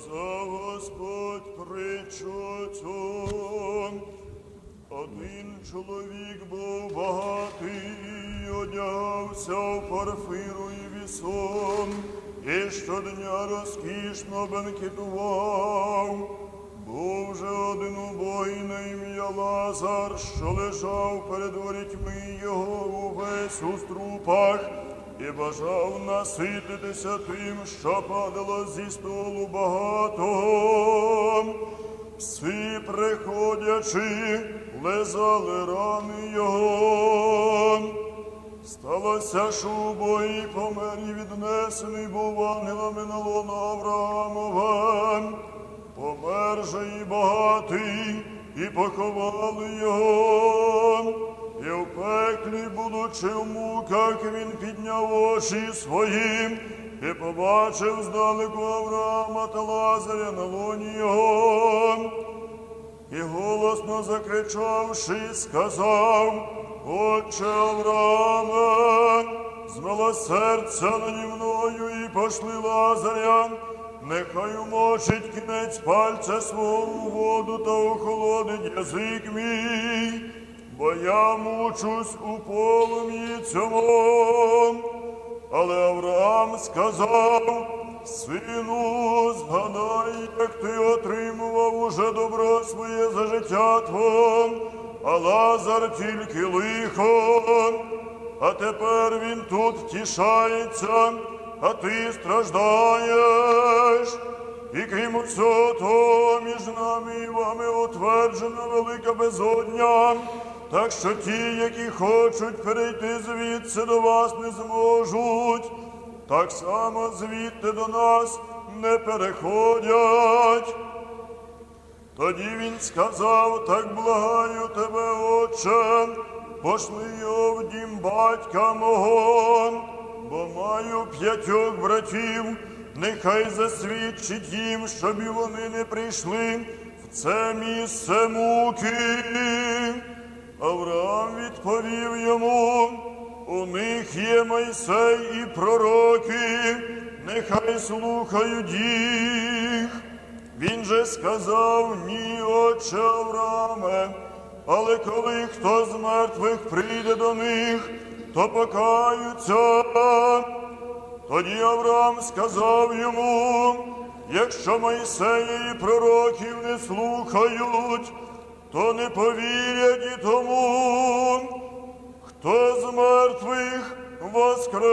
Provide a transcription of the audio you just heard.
сказав Господь притчу цю. Один чоловік був багатий, одягався в парфиру і вісон, і щодня розкішно бенкетував. Був же один убогий на ім'я Лазар, що лежав перед ворітьми його увесь у струпах, і бажав насититися тим, що падало зі столу багатого. Всі приходячи, лизали рани його. Сталося, що убогий помер і віднесений був ангелами на лоно Авраамова. Помер же і багатий, і поховали його. І будучи в муках, він підняв очі свої. І побачив здалеку Авраама та Лазаря на лоні його. І голосно закричавши, сказав, Отче Аврааме, змилосердься наді мною і пошли Лазаря, нехай умочить кінець пальця свого воду та охолодить язик мій, я мучусь у полум'ї цьому. Але Авраам сказав, сину, згадай, як ти отримував уже добро своє за життя твого, а Лазар тільки лихо, а тепер він тут втішається, а ти страждаєш. І крім усього того, між нами і вами утверджена велика безодня, так що ті, які хочуть перейти звідси до вас, не зможуть, так само звідти до нас не переходять. Тоді він сказав, так благаю тебе, Отче, пошли його в дім батька мого, бо маю п'ятьох братів, нехай засвідчить їм, щоб і вони не прийшли в це місце муки. Авраам відповів йому, у них є Мойсей і пророки, нехай слухають їх. Він же сказав, ні, отче Аврааме, але коли хто з мертвих прийде до них, то покаються. Тоді Авраам сказав йому, якщо Мойсея і пророків не слухають, то не повірять і тому, хто з мертвих воскресне.